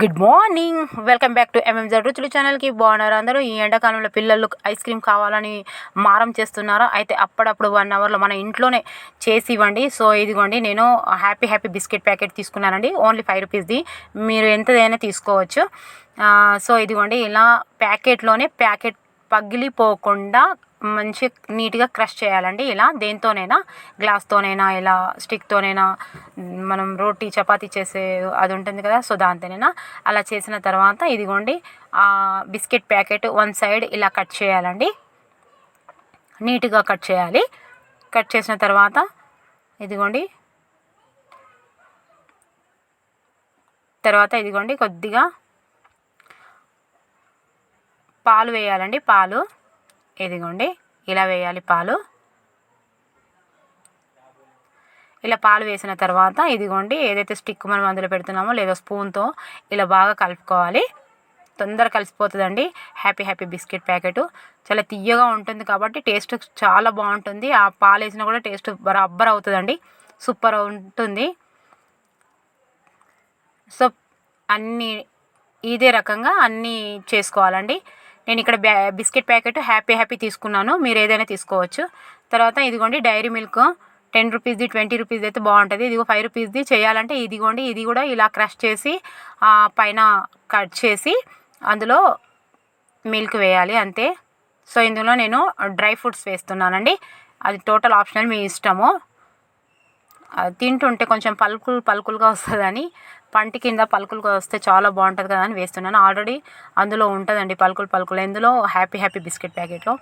Good morning welcome back to M M Z రుచులు ఛానల్కి బాగున్నారు అందరూ? ఈ ఎండాకాలంలో పిల్లలు ఐస్ క్రీమ్ కావాలని మారం చేస్తున్నారు? అయితే అప్పుడప్పుడు వన్ అవర్లో మన ఇంట్లోనే చేసి ఇవ్వండి. సో ఇదిగోండి నేను హ్యాపీ హ్యాపీ బిస్కెట్ ప్యాకెట్ తీసుకున్నానండి. ఓన్లీ ఫైవ్ రూపీస్ది మీరు ఎంతదైనా తీసుకోవచ్చు. సో ఇదిగోండి ఇలా ప్యాకెట్లోనే ప్యాకెట్ పగిలిపోకుండా మంచి నీట్గా క్రష్ చేయాలండి ఇలా. దేంతోనైనా గ్లాస్తోనైనా ఇలా స్టిక్తోనైనా మనం రోటీ చపాతీ చేసే అది ఉంటుంది కదా సో దాంతోనైనా అలా చేసిన తర్వాత ఇదిగోండి ఆ బిస్కెట్ ప్యాకెట్ వన్ సైడ్ ఇలా కట్ చేయాలండి. నీట్గా కట్ చేయాలి. కట్ చేసిన తర్వాత ఇదిగోండి తర్వాత ఇదిగోండి కొద్దిగా పాలు వేయాలండి పాలు. ఇదిగోండి ఇలా వేయాలి పాలు. ఇలా పాలు వేసిన తర్వాత ఇదిగోండి ఏదైతే స్టిక్ మనం అందులో పెడుతున్నామో లేదా స్పూన్తో ఇలా బాగా కలుపుకోవాలి. తొందర కలిసిపోతుందండి. Happy happy biscuit packet. చాలా తీయగా ఉంటుంది కాబట్టి టేస్ట్ చాలా బాగుంటుంది. ఆ పాలు వేసినా కూడా టేస్ట్ బరాబర్ అవుతుందండి. సూపర్ ఉంటుంది. సో అన్నీ ఇదే రకంగా అన్నీ చేసుకోవాలండి. నేను ఇక్కడ బ్యా బిస్కెట్ ప్యాకెట్ హ్యాపీ హ్యాపీ తీసుకున్నాను. మీరు ఏదైనా తీసుకోవచ్చు. తర్వాత ఇదిగోండి డైరీ మిల్క్. టెన్ రూపీస్ది ట్వంటీ రూపీస్ అయితే బాగుంటుంది. ఇదిగో ఫైవ్ రూపీస్ది. చేయాలంటే ఇదిగోండి ఇది కూడా ఇలా క్రష్ చేసి పైన కట్ చేసి అందులో మిల్క్ వేయాలి అంతే. సో ఇందులో నేను డ్రై ఫ్రూట్స్ వేస్తున్నానండి. అది టోటల్ ఆప్షనల్ మీ ఇష్టము. తింటుంటే కొంచెం పలుకులు పలుకులుగా వస్తుందని పంటి కింద పలుకులుగా వస్తే చాలా బాగుంటుంది కదా అని వేస్తున్నాను. ఆల్రెడీ అందులో ఉంటుందండి పలుకులు పలుకులు. ఎందులో హ్యాపీ హ్యాపీ బిస్కెట్ ప్యాకెట్లో.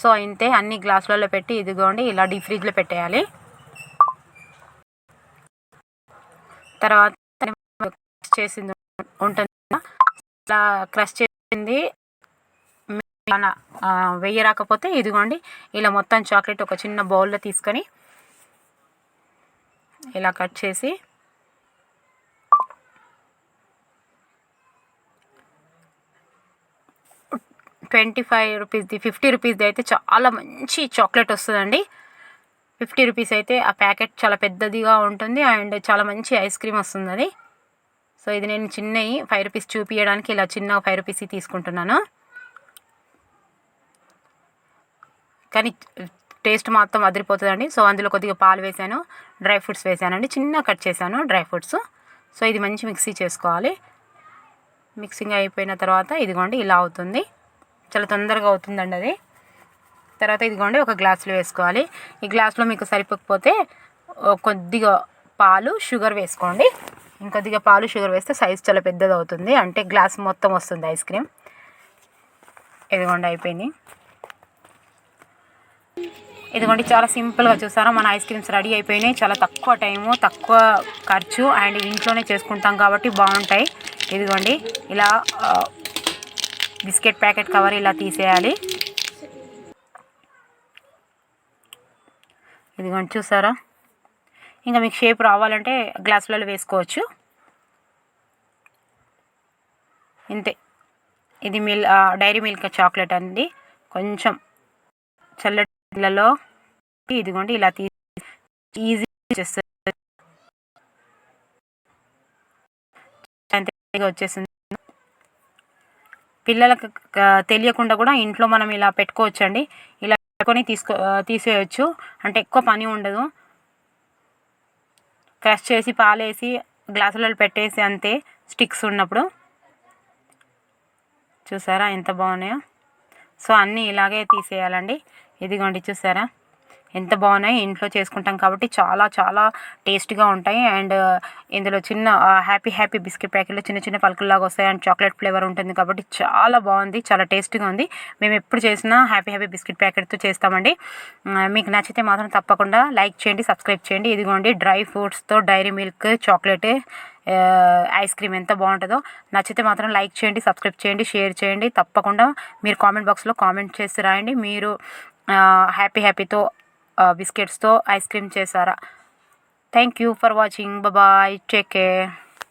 సో ఇంతే అన్ని గ్లాసులలో పెట్టి ఇదిగోండి ఇలా డీప్ ఫ్రిడ్జ్లో పెట్టేయాలి. తర్వాత చేసింది ఉంటుంది? ఇలా క్రష్ చేసింది. వెయ్యి రాకపోతే ఇదిగోండి ఇలా మొత్తం చాక్లెట్ ఒక చిన్న బౌల్లో తీసుకొని ఇలా కట్ చేసి ట్వంటీ ఫైవ్ రూపీస్ది ఫిఫ్టీ రూపీస్ది అయితే చాలా మంచి చాక్లెట్ వస్తుందండి. ఫిఫ్టీ రూపీస్ అయితే ఆ ప్యాకెట్ చాలా పెద్దదిగా ఉంటుంది అండ్ చాలా మంచి ఐస్ క్రీమ్ వస్తుంది అది సో ఇది నేను చిన్నవి ఫైవ్ రూపీస్ చూపించడానికి ఇలా చిన్న ఫైవ్ రూపీస్ తీసుకుంటున్నాను. కానీ టేస్ట్ మొత్తం అదిరిపోతుందండి. సో అందులో కొద్దిగా పాలు వేసాను డ్రై ఫ్రూట్స్ వేసానండి. చిన్న కట్ చేశాను డ్రై ఫ్రూట్స్. సో ఇది మంచి మిక్సీ చేసుకోవాలి. మిక్సింగ్ అయిపోయిన తర్వాత ఇదిగోండి ఇలా అవుతుంది. చాలా తొందరగా అవుతుందండి అది. తర్వాత ఇదిగోండి ఒక గ్లాసులో వేసుకోవాలి. ఈ గ్లాసులో మీకు సరిపోకపోతే కొద్దిగా పాలు షుగర్ వేసుకోండి. ఇంకొద్దిగా పాలు షుగర్ వేస్తే సైజ్ చాలా పెద్దది అవుతుంది అంటే గ్లాస్ మొత్తం వస్తుంది ఐస్ క్రీమ్. ఇదిగోండి అయిపోయింది. ఇదిగోండి చాలా సింపుల్గా చూసారా మన ఐస్ క్రీమ్స్ రెడీ అయిపోయినాయి. చాలా తక్కువ టైము తక్కువ ఖర్చు అండ్ ఇంట్లోనే చేసుకుంటాం కాబట్టి బాగుంటాయి. ఇదిగోండి ఇలా బిస్కెట్ ప్యాకెట్ కవర్ ఇలా తీసేయాలి. ఇదిగోండి చూసారా? ఇంకా మీకు షేప్ రావాలంటే గ్లాసులలో వేసుకోవచ్చు. ఇంతే. ఇది మిల్ డైరీ మిల్క్ చాక్లెట్ అండి. కొంచెం చల్లటి ఇళ్ళలో ఇదిగోండి ఇలా తీ ఈజీ వచ్చేస్తుంది అంతే వచ్చేసింది. పిల్లలకు తెలియకుండా కూడా ఇంట్లో మనం ఇలా పెట్టుకోవచ్చండి. ఇలా పెట్టుకొని తీసుకో తీసేయచ్చు. అంటే ఎక్కువ పని ఉండదు. క్రష్ చేసి పాలేసి గ్లాసులలో పెట్టేసి అంతే స్టిక్స్ ఉన్నప్పుడు. చూసారా ఎంత బాగున్నాయో? సో అన్నీ ఇలాగే తీసేయాలండి. ఇదిగోండి చూసారా? ఎంత బాగున్నాయి ఇంట్లో చేసుకుంటాం కాబట్టి చాలా చాలా టేస్టీగా ఉంటాయి. అండ్ ఇందులో చిన్న హ్యాపీ హ్యాపీ బిస్కెట్ ప్యాకెట్లో చిన్న చిన్న పలుకుల్లాగా వస్తాయి. అండ్ చాక్లెట్ ఫ్లేవర్ ఉంటుంది కాబట్టి చాలా బాగుంది చాలా టేస్టీగా ఉంది. మేము ఎప్పుడు చేసినా హ్యాపీ హ్యాపీ బిస్కెట్ ప్యాకెట్తో చేస్తామండి. మీకు నచ్చితే మాత్రం తప్పకుండా లైక్ చేయండి సబ్స్క్రైబ్ చేయండి. ఇదిగోండి dry ఫ్రూట్స్తో dairy milk chocolate ice cream ఎంత బాగుంటుందో. నచ్చితే మాత్రం లైక్ చేయండి సబ్స్క్రైబ్ చేయండి షేర్ చేయండి. తప్పకుండా మీరు కామెంట్ బాక్స్లో కామెంట్ చేసి రాయండి. మీరు హ్యాపీ హ్యాపీతో బిస్కెట్స్తో ఐస్ క్రీమ్ చేశారా. Thank you for watching. Bye. Take care.